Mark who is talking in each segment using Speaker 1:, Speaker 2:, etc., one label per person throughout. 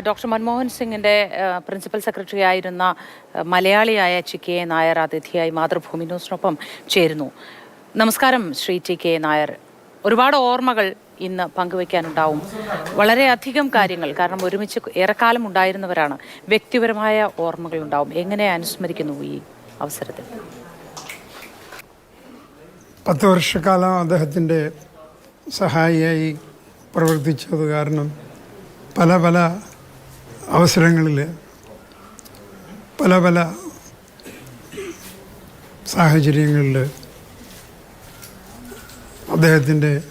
Speaker 1: Doctor Manmohan സിംഗിന്റെ principal secretary ആയിരുന്ന മലയാളിയായ ചി കെ നായർ അതിഥിയായി മാതൃഭൂമി ന്യൂസിനൊപ്പം ചേരുന്നു. നമസ്കാരം ശ്രീ ടി കെ നായർ. ഒരുപാട് ഓർമ്മകൾ ഇന്ന് പങ്കുവയ്ക്കാനുണ്ടാവും. വളരെയധികം കാര്യങ്ങൾ കാരണം ഒരുമിച്ച് ഏറെക്കാലം ഉണ്ടായിരുന്നവരാണ്. വ്യക്തിപരമായ ഓർമ്മകൾ ഉണ്ടാവും. എങ്ങനെ അനുസ്മരിക്കുന്നു ഈ അവസരത്തിൽ?
Speaker 2: പത്ത് വർഷക്കാലം അദ്ദേഹത്തിന്റെ സഹായിയായി പ്രവർത്തിച്ചത് കാരണം പല പല അവസരങ്ങളിൽ പല പല സാഹചര്യങ്ങളിൽ അദ്ദേഹത്തിന്റെ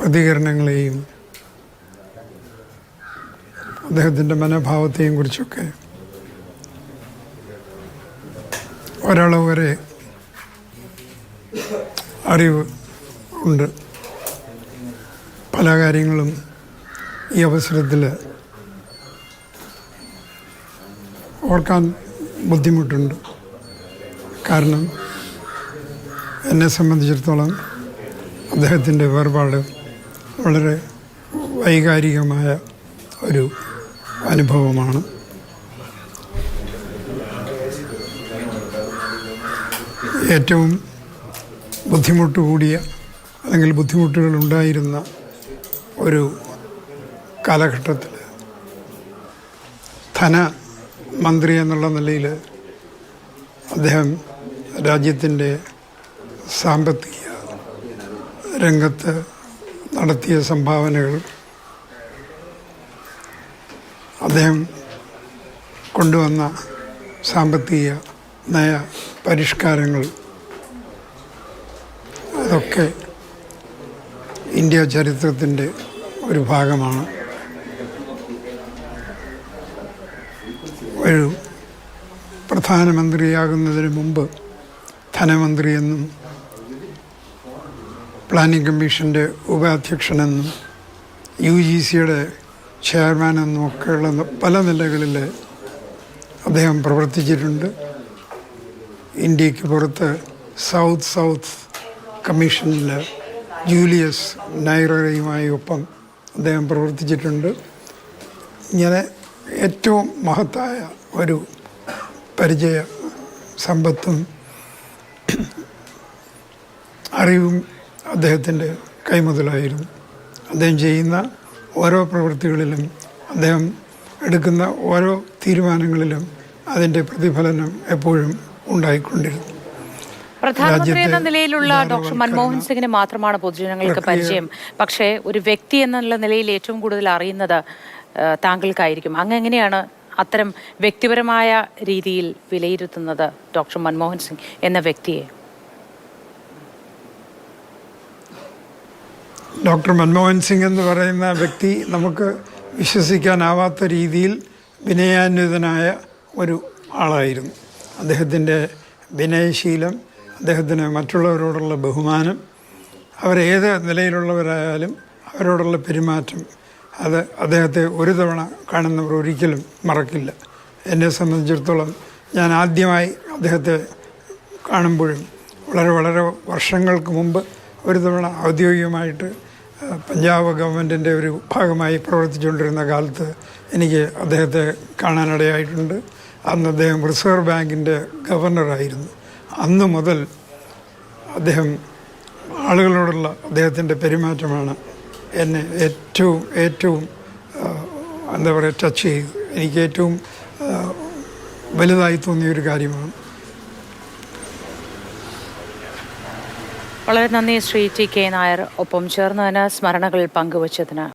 Speaker 2: പ്രതികരണങ്ങളെയും അദ്ദേഹത്തിന്റെ മനോഭാവത്തെയും കുറിച്ചൊക്കെ ഒരളവ് വരെ അറിവ് ഉണ്ട്. പല കാര്യങ്ങളും ഈ അവസരത്തിൽ ഓർക്കാൻ ബുദ്ധിമുട്ടുണ്ട്. കാരണം എന്നെ സംബന്ധിച്ചിടത്തോളം അദ്ദേഹത്തിന്റെ വേർപാട് വളരെ വൈകാരികമായ ഒരു അനുഭവമാണ്. ഏറ്റവും ബുദ്ധിമുട്ട് കൂടിയ അല്ലെങ്കിൽ ബുദ്ധിമുട്ടുകൾ ഉണ്ടായിരുന്ന ഒരു കാലഘട്ടത്തിൽ ധനമന്ത്രി എന്നുള്ള നിലയിൽ അദ്ദേഹം രാജ്യത്തിന്റെ സാമ്പത്തിക രംഗത്ത് നടത്തിയ സംഭാവനകൾ അദ്ദേഹം കൊണ്ടുവന്ന സാമ്പത്തിക നയ പരിഷ്കാരങ്ങൾ അതൊക്കെ ഇന്ത്യ ചരിത്രത്തിന്റെ ഒരു ഭാഗമാണ്. ഒരു പ്രധാനമന്ത്രിയാകുന്നതിന് മുമ്പ് ധനമന്ത്രിയെന്നും പ്ലാനിംഗ് കമ്മീഷന്റെ ഉപാധ്യക്ഷനെന്നും യു ജി സിയുടെ ചെയർമാൻ എന്നും ഒക്കെയുള്ള പല നിലകളിൽ അദ്ദേഹം പ്രവർത്തിച്ചിട്ടുണ്ട്. ഇന്ത്യയ്ക്ക് പുറത്ത് സൗത്ത് സൗത്ത് കമ്മീഷനിൽ ജൂലിയസ് നൈറയുമായി ഒപ്പം അദ്ദേഹം പ്രവർത്തിച്ചിട്ടുണ്ട്. ഇങ്ങനെ ഏറ്റവും മഹത്തായ ഒരു പരിചയ സമ്പത്തും അറിവും അദ്ദേഹത്തിന്റെ കൈമുതലായിരുന്നു. അദ്ദേഹം ചെയ്യുന്ന ഓരോ പ്രവൃത്തികളിലും അദ്ദേഹം എടുക്കുന്ന ഓരോ തീരുമാനങ്ങളിലും അതിന്റെ പ്രതിഫലനം എപ്പോഴും ഉണ്ടായിക്കൊണ്ടിരുന്നു.
Speaker 1: പ്രധാനമന്ത്രി എന്ന നിലയിലുള്ള ഡോക്ടർ മൻമോഹൻ സിംഗിനെ മാത്രമാണ് പൊതുജനങ്ങൾക്ക് പരിചയം. പക്ഷേ ഒരു വ്യക്തി എന്നുള്ള നിലയിൽ ഏറ്റവും കൂടുതൽ അറിയുന്നത് താങ്കൾക്കായിരിക്കും. അങ്ങ് എങ്ങനെയാണ് അത്തരം വ്യക്തിപരമായ രീതിയിൽ വിലയിരുത്തുന്നത് ഡോക്ടർ മൻമോഹൻ സിംഗ് എന്ന വ്യക്തിയെ?
Speaker 2: ഡോക്ടർ മൻമോഹൻ സിംഗ് എന്ന് പറയുന്ന വ്യക്തി നമുക്ക് വിശ്വസിക്കാനാവാത്ത രീതിയിൽ വിനയാന്വിതനായ ഒരു ആളായിരുന്നു. അദ്ദേഹത്തിന്റെ വിനയശീലം അദ്ദേഹത്തിന് മറ്റുള്ളവരോടുള്ള ബഹുമാനം അവരേത് നിലയിലുള്ളവരായാലും അവരോടുള്ള പെരുമാറ്റം അത് അദ്ദേഹത്തെ ഒരു തവണ കാണുന്നവർ ഒരിക്കലും മറക്കില്ല. എന്നെ സംബന്ധിച്ചിടത്തോളം ഞാൻ ആദ്യമായി അദ്ദേഹത്തെ കാണുമ്പോഴും വളരെ വളരെ വർഷങ്ങൾക്ക് മുമ്പ് ഒരു തവണ ഔദ്യോഗികമായിട്ട് പഞ്ചാബ് ഗവൺമെന്റിന്റെ ഒരു ഭാഗമായി പ്രവർത്തിച്ചുകൊണ്ടിരുന്ന കാലത്ത് എനിക്ക് അദ്ദേഹത്തെ കാണാനിടയായിട്ടുണ്ട്. അന്ന് അദ്ദേഹം റിസർവ് ബാങ്കിന്റെ ഗവർണറായിരുന്നു അന്ന് മുതൽ അദ്ദേഹം ആളുകളോടുള്ള അദ്ദേഹത്തിന്റെ പെരുമാറ്റമാണ് എന്നെ ഏറ്റവും ഏറ്റവും എന്താ പറയുക ടച്ച് ചെയ്ത് എനിക്ക് ഏറ്റവും വലുതായി തോന്നിയ ഒരു കാര്യമാണ്.
Speaker 1: വളരെ നന്ദി ശ്രീ ടി കെ നായർ. ഒപ്പം ചേർന്നതിന് സ്മരണകൾ പങ്കുവച്ചതിന്